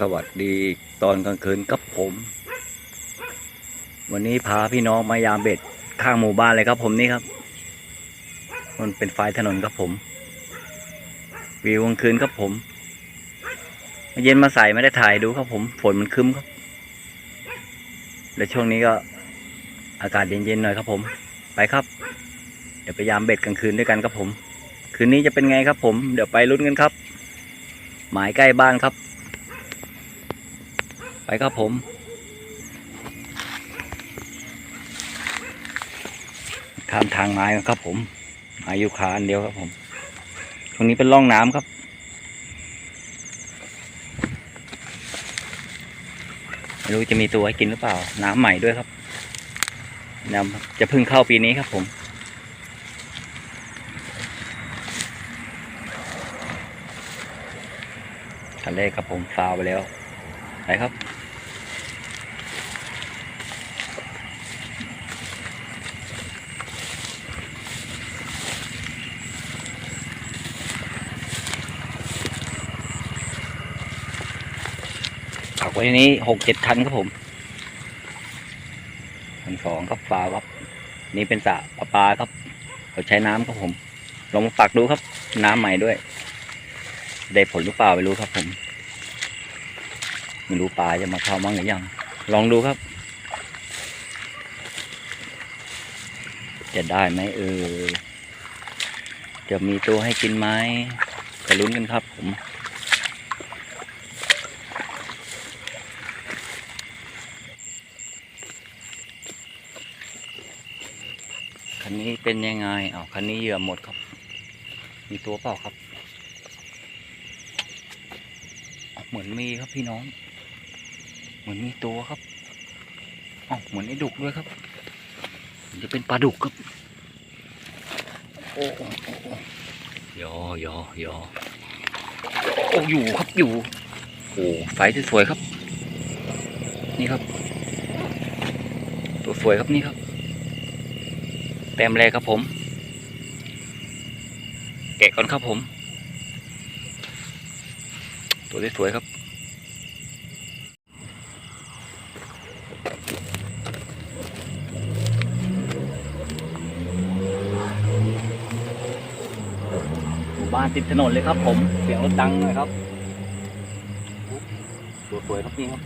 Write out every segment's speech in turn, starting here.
สวัสดีตอนกลางคืนกับผม วันนี้พาพี่น้องมายามเบ็ดข้างหมู่บ้านเลยครับผมนี่ครับ มันเป็นไฟถนนครับผม วิวกลางคืนครับผมมาเย็นมาใส่ไม่ได้ถ่ายดูครับผม ฝนมันคึ้มครับ และช่วงนี้ก็อากาศเย็นๆหน่อยครับผม ไปครับ เดี๋ยวไปยามเบ็ดกลางคืนด้วยกันครับผม คืนนี้จะเป็นไงครับผม เดี๋ยวไปลุ้นกันครับ หมายใกล้บ้านครับ ไปครับผม ข้ามทางไม้ครับผมอายุคาอันเดียวครับผมตรงนี้เป็นร่องน้ำครับไม่รู้จะมีตัวให้กินหรือเปล่า น้ำใหม่ด้วยครับน้ำจะเพิ่งเข้าปีนี้ครับผมคันแรกครับผมฟาวไปแล้ว ไปครับผักไว้นี้หกเจ็ดคันครับผมคันสองครับฟาครับ นี่เป็นสระประปาครับเขาใช้น้ำครับผม ลองมาปักดูครับ น้ำใหม่ด้วย ได้ผลหรือเปล่าไม่รู้ครับผม ไม่รู้ปลาจะมาเข้ามั้งหรือยัง ลองดูครับ จะได้ไหมเออ จะมีตัวให้กินไหมไปลุ้นกันครับผมคันนี้เป็นยังไงอ้าคันนี้เหยื่อหมดครับ มีตัวเปล่าครับ เหมือนมีครับพี่น้อง เหมือนมีตัวครับอ๋อเหมือนไอ้ดุกด้วยครับมันจะเป็นปลาดุกครับโอ้โอ้โอ้โอ้ยอยอยอโอ้อยู่ครับอยู่โอ้ไฟสวยๆครับ นี่ครับ ตัวสวยครับนี่ครับแต้มแรกครับผม แกะก่อนครับผม ตัวสวยๆครับ บ้านติดถนนเลยครับ ผม เสียงรถดังเลยครับสวยๆครับนี่ครับ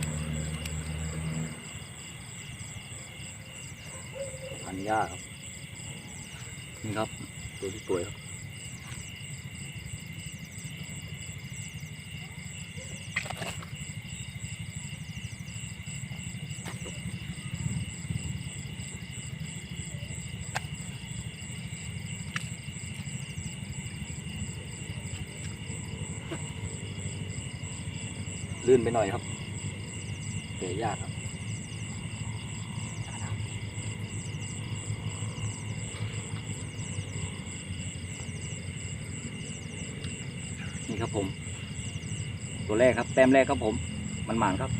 พันหญ้าครับ นี่ครับ ตัวที่สวยครับ ลื่นไปหน่อยครับเดี๋ยวยากครับนี่ครับผม ตัวแรกครับ แต้มแรกครับผม มันหมานครับ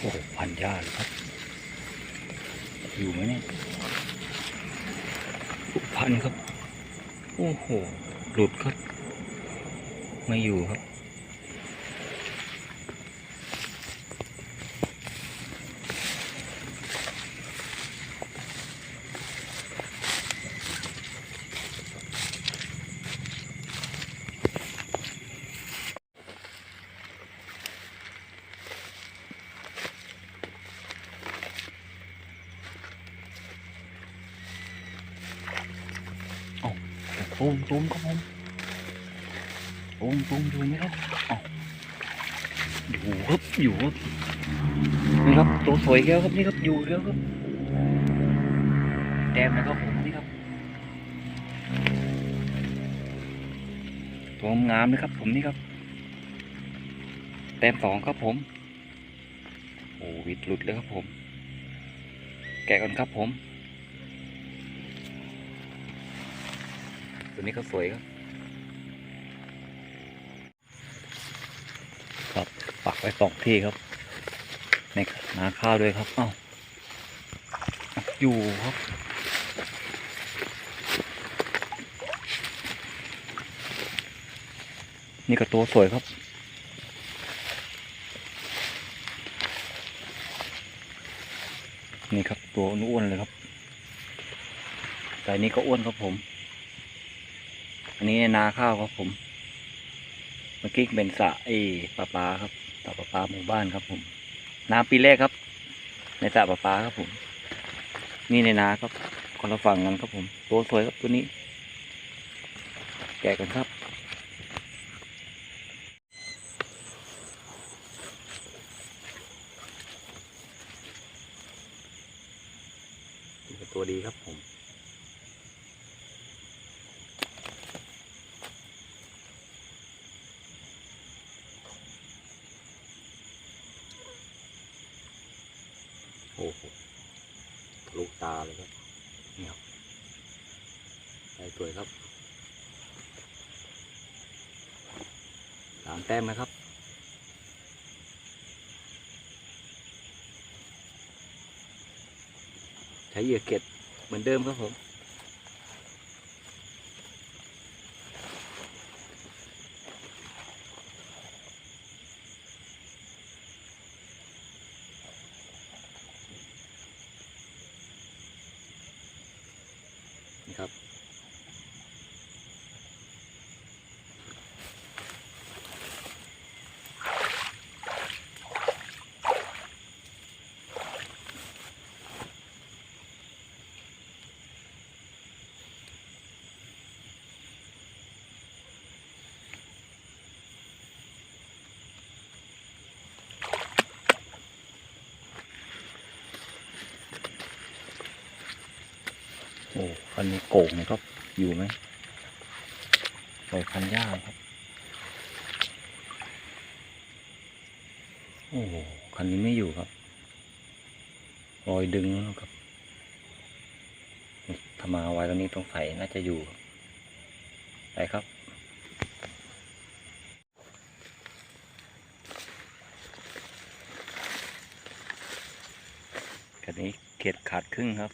โอ้โหพันยาเลยครับ อยู่ไหมเนี่ยพันครับ โอ้โห หลุดครับ ไม่อยู่ครับ ตูมตูมครับผมตูมตูมอยู่ไหมครับอยู่ครับอยู่ครับนี่ครับตัวสวยแก้วครับนี่ครับอยู่แล้วครับแต้มนะครับผมนี่ครับตัวงามนะครับ ผมนี่ครับ แต้มสองครับผมโอ้วิดหลุดเลยครับผม แกะก่อนครับผม ตัวนี้ก็สวยครับครับปักไปสองที่ครับในนาข้าวด้วยครับเอ้าอยู่ครับนี่ก็ตัวสวยครับ นี่ครับตัวอ้วนเลยครับสายนี้ก็อ้วนครับผม อันนี้นาข้าวครับผม เมื่อกี้เป็นสระไอ้ปลาปลาครับสระปลาปลาหมู่บ้านครับผมน้ำปีแรกครับ ในสระปลาปลาครับผม นี่ในนาครับคนละฝั่งกันครับผม ตัวสวยครับตัวนี้แก่กันครับ นี่ก็ตัวดีครับผม โอ้โหทะลุ ตาเลยครับนี่ครับใส่สวยครับสามแต้มนะครับใช้เหยื่อเก็ดเหมือนเดิมครับผม ครับ อ้คันนี้โก่งนะครับ อยู่ไหมปล่อยคันหญ้าครับ โอ้คันนี้ไม่อยู่ครับรอยดึงแล้วครับถ้ามาไว้ตรงนี้ตรงใส่น่าจะอยู่ไปครับคันนี้เข็ดขาดครึ่งครับ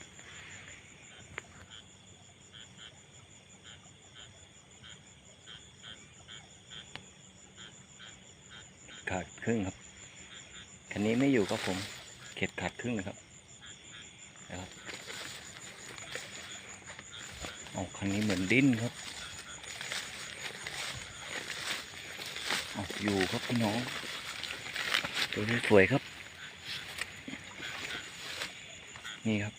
ขาด ครึ่งครับคันนี้ไม่อยู่ครับผม เข็ดขาดครึ่งนะครับนะครับเอาคันนี้เหมือนดิ้นครับเอาอยู่ครับพี่น้อง ตัวนี้สวยครับ นี่ครับ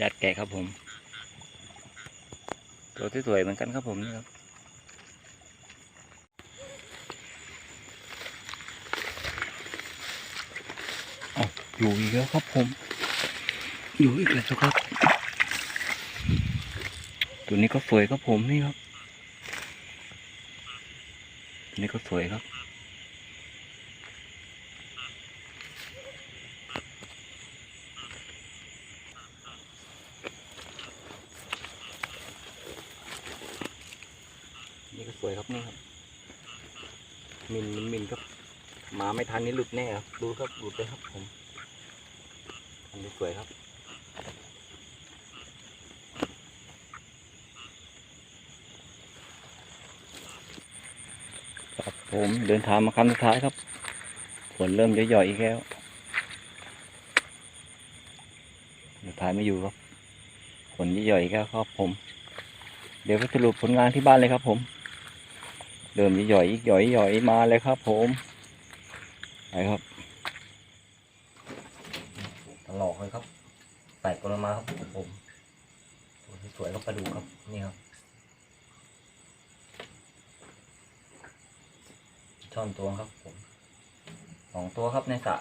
ยัดแกะครับผม ตัวที่สวยเหมือนกันครับผมนี่ครับ เอยู่อีกแล้วครับผม อยู่อีกแล้วครับ ตัวนี้ก็สวยครับผมนี่ครับตัวนี้ก็สวยครับ นี่ก็สวยครับนี่ครับมินมินมินครับมาไม่ทันนี่หลุดแน่ครับดูครับหลุดเลยครับผม อันนี้สวยครับ ครับผมเดินทางมาครั้งสุดท้ายครับฝนเริ่มหย่อยๆอีกแล้วสุดท้ายไม่อยู่ครับฝนหย่อยๆอีกแล้วครับผม เดี๋ยวไปสรุปผลงานที่บ้านเลยครับ ผมเริ่มหย่อยอีกหย่อยหย่อยมาเลยครับ ผมไปครับ ตลอกเลยครับใส่กระมาครับผมตัวที่สวยก็ปลาดูกครับนี่ครับช่อนตัวครับผมสองตัวครับในสระ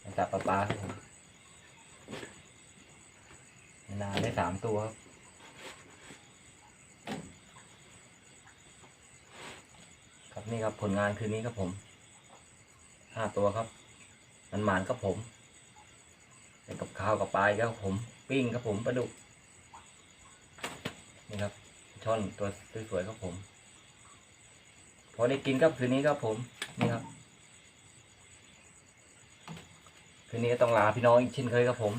ในสระปลาปลาครับผมในนาได้สามตัวครับครับนี่ครับผลงานคืนนี้ครับผมห้าตัวครับ มันหมานครับผมเป็นกับข้าวกับปลาอีกแล้วครับผมปิ้งครับผมปลาดุกนี่ครับช่อนตัวสวยๆครับผม พอได้กินครับคืนนี้ครับผมนี่ครับคืนนี้ก็ต้องลาพี่น้องอีกเช่นเคยครับผม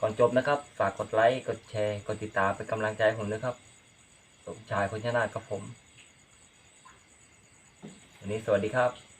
ก่อนจบนะครับ ฝากกดไลค์กดแชร์กดติดตามเป็นกำลังใจผมด้วยครับสมชายพญานาคครับผมวันนี้สวัสดีครับ